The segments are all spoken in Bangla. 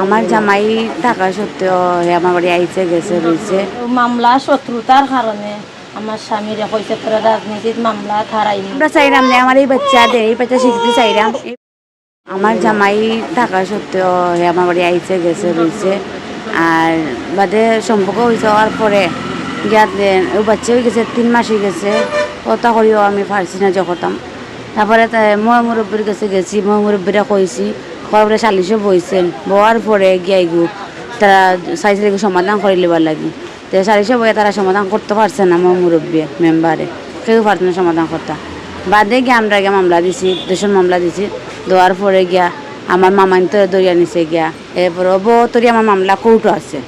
আমার জামাই থাকা সত্ত্বেও আমার বাড়ি আইসে গেছে রয়েছে। মামলা শত্রুতার কারণে আমার স্বামীরে তোরা রাজনীতির মামলা হারাইনি আমরা চাইলাম যে আমার এই বাচ্চা দে এই বাচ্চা শিখতে চাইলাম আমার জামাই থাকা সত্ত্বেও আমার বাড়ি আইসে গেছে রয়েছে। আর বাদে সম্পর্ক হয়েছে হওয়ার পরে গিয়াতে ও বাচ্চা হয়ে গেছে তিন মাস হয়ে গেছে। কথা করিও আমি পারছি না যখন তারপরে মই মুরব্বীর কাছে গেছি মই মুরব্বীরা কইছি পরে সালিশে বইছেন বওয়ার পরে গিয়াই গু তারা চাইছিল সমাধান করে লিবার লাগি। তো সালিশে বইয়ে তারা সমাধান করতে পারছে না মই মুরব্বী মেম্বারে। কেউ পারছে না সমাধান করতে। বাদে গিয়ে আমরা গিয়ে মামলা দিছি দেশের মামলা দিছি। দেওয়ার পরে গিয়া আমার মামাইন তো দরিয়া নিচে গিয়া। এরপর বতরি আমার মামলা কৌটো আছে।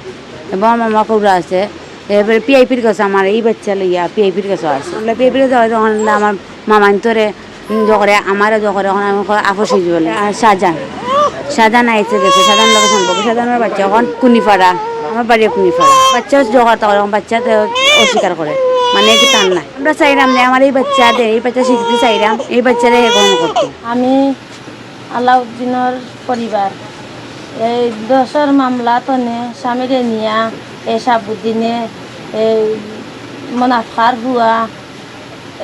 এবং আমার মামা কৌটো আছে। এরপরে পিআইপির কাছে আমার এই বাচ্চা লইয়া পিআইপির কাছে আছে। পিআইপির কাছে হয় তখন আমার মামাইন তোরে যখন আমার যখন এখন আমি আপস হয়ে বলে। আর শাহজাহান শাহজাহান আইসে গেছে শাহজাহান লোকের সম্পর্ক শাহজাহানের বাচ্চা এখন কুনিপাড়া আমার বাড়ি কুনিপাড়া বাচ্চা জোগাড় তখন এখন বাচ্চা অস্বীকার করে মানে কি টান নাই। আমরা চাইলাম যে আমার এই বাচ্চা দে, এই বাচ্চা শিখতে চাইলাম এই বাচ্চারে গ্রহণ করতে আমি আলাউদ্দিনের পরিবার এই দশের মামলা তনে স্বামীরে নিয়া, এই সাবুদ্দিনে, এই মনাফার হুয়া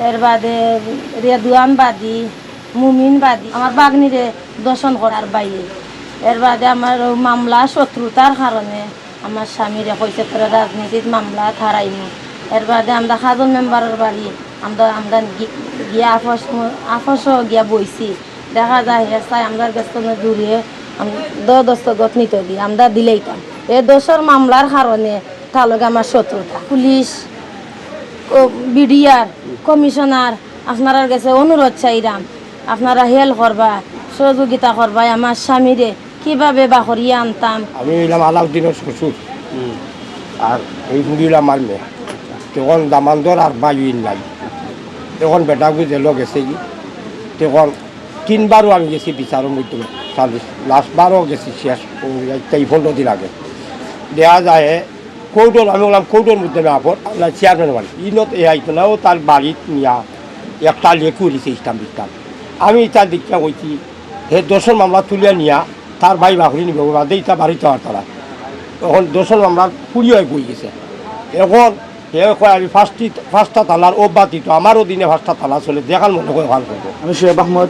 এর বাদে রেদুয়ান বাদী মুমিন বাদী। আমার বাগনিরে দর্শন করার বাইরে এর বাদে আমার মামলা শত্রুতার কারণে আমার স্বামীরে কইছে, তোরা রাজনীতির মামলা হারাইনি এর বাদে আমরা সাজন মেম্বারের বাড়ি আমরা গি- গিয়া আফস, আফসও গিয়া বইছি। দেখা যায় হে চাই আমরা গেছে দূরে দস্তগত নিতে দিই আমরা দিলেইতাম এই দোষর মামলার কারণে তার লগে আমার শত্রুতা। পুলিশ বিডিআর, কমিশনার আপনার কাছে অনুরোধ চাইরাম আপনারা হেল্প করবা সহযোগিতা করবা আমার স্বামীরে কীভাবে বা করিয়া আনতাম? আমি হইলাম আলাউদ্দিনের শ্বশুর। আর এই বুড়ি হইলাম আমার মেয়ে। তখন দামান্দর আর বায়ুইন নাই। তখন বেটা জেল গেছে কি তখন তিনবারও আমি গেছি বিচারের মধ্যে সার্ভিস লাস্টবারও গেছি শেষ এই পনেরো দিন আগে। দেয়া যায় কৌটোর আমি বললাম কৌটোর মধ্যে না আপর চেয়ারম্যান বাড়ি ইনত এ আইতো না ও তার বাড়িত নিয়া একটা লেখু দিছে ইস্তাম দিতাম আমি তার দীক্ষা কইছি, হে দোষর মামলা তুলিয়া নিয়া, তার ভাই বাহুরি নিব বাদে ইটা বাড়িতে আর তারা। এখন দোষর মামলা ফুরি হয়ে বই গেছে। এখন হে কয়, আমি ফার্স্টটি ফার্স্টটা তালার অব্যাহতি তো আমারও দিনে ফার্স্টটা তালা চলে দেখার মনে করে ভালো করব। আমি শোয়েব আহমদ,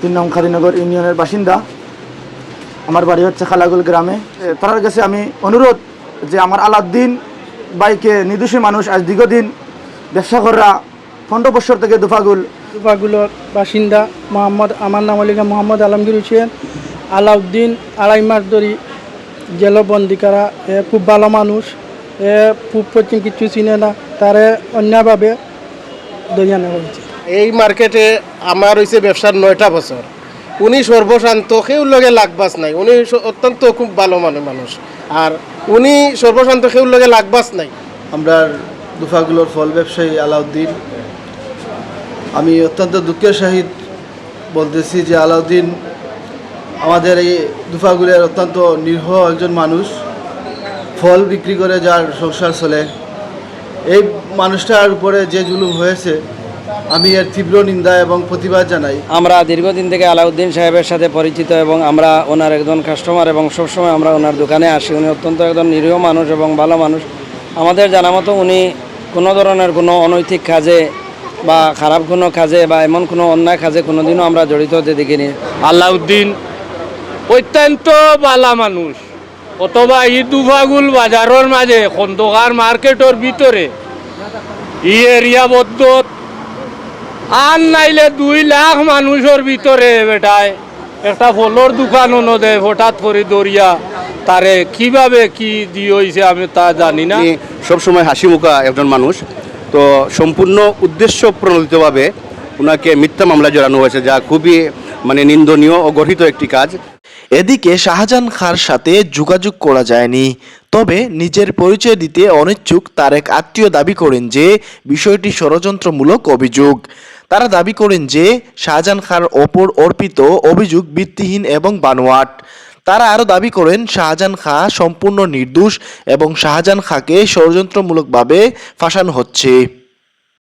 তিন নং খাদিনগর ইউনিয়নের বাসিন্দা। আমার বাড়ি হচ্ছে খালাগুল গ্রামে। তার কাছে আমি অনুরোধ যে আমার আলাউদ্দিন বাইকে নির্দোষী মানুষ আজ দীর্ঘদিন ব্যবসা করা পনেরো বছর থেকে দুফাগুল। দুপাগুলোর বাসিন্দা মোহাম্মদ আমার নাম হলিকা মোহাম্মদ আলমগীর হোসেন। আলাউদ্দিন আড়াই মাস ধরে জেলবন্দি করা এ খুব ভালো মানুষ এ পূব পশ্চিম কিছু চিনে না তারে অন্যভাবে দরিয়া নেওয়া হয়েছে। এই মার্কেটে আমার হয়েছে ব্যবসার নয়টা বছর। উনি সর্বশান্ত কেউর লগে লাগবাস নাই। উনি অত্যন্ত খুব ভালো মানে মানুষ। আর উনি সর্বশান্ত কেউর লগে লাগবাস নাই। আমরা দুফাগুলোর ফল ব্যবসায়ী আলাউদ্দিন। আমি অত্যন্ত দুঃখের সহিত বলতেছি যে আলাউদ্দিন আমাদের এই দুফাগুলের অত্যন্ত নির্হ একজন মানুষ, ফল বিক্রি করে যার সংসার চলে। এই মানুষটার উপরে যে জুলুম হয়েছে, আমি এর তীব্র নিন্দা এবং প্রতিবাদ জানাই। আমরা দীর্ঘদিন থেকে আলাউদ্দিন সাহেবের সাথে পরিচিত এবং আমরা ওনার একজন কাস্টমার এবং সবসময় আমরা ওনার দোকানে আসি। উনি অত্যন্ত একজন নিরীহ মানুষ এবং ভালো মানুষ। আমাদের জানা মতো উনি কোনো ধরনের কোনো অনৈতিক কাজে বা খারাপ কোনো কাজে বা এমন কোনো অন্যায় কাজে কোনোদিনও আমরা জড়িত হতে দেখিনি। আলাউদ্দিন অত্যন্ত বালা মানুষ। অথবা ই দুভাগুল বাজারের মাঝে খন্দকার মার্কেটের ভিতরে ই এরিয়া বদ্ধত আর নাইলে দুই লাখ মানুষের ভিতরে বেটায় একটা ফলর দোকান নদে হঠাৎ করে দরিয়া তারে কীভাবে কি দিয়ে হয়েছে আমি তা জানি না। সবসময় হাসি মুখা একজন মানুষ। তো সম্পূর্ণ উদ্দেশ্য প্রণোদিতভাবে ওনাকে মিথ্যা মামলা জড়ানো হয়েছে, যা খুবই মানে নিন্দনীয় ও গঠিত একটি কাজ। এদিকে শাহজাহান খাঁর সাথে যোগাযোগ করা যায়নি, তবে নিজের পরিচয় দিতে অনিচ্ছুক তার এক আত্মীয় দাবি করেন যে বিষয়টি ষড়যন্ত্রমূলক অভিযোগ। তারা দাবি করেন যে শাহজাহান খাঁর ওপর অর্পিত অভিযোগ ভিত্তিহীন এবং বানোয়াট। তারা আরও দাবি করেন শাহজাহান খাঁ সম্পূর্ণ নির্দোষ এবং শাহজাহান খাঁকে ষড়যন্ত্রমূলকভাবে ফাঁসানো হচ্ছে।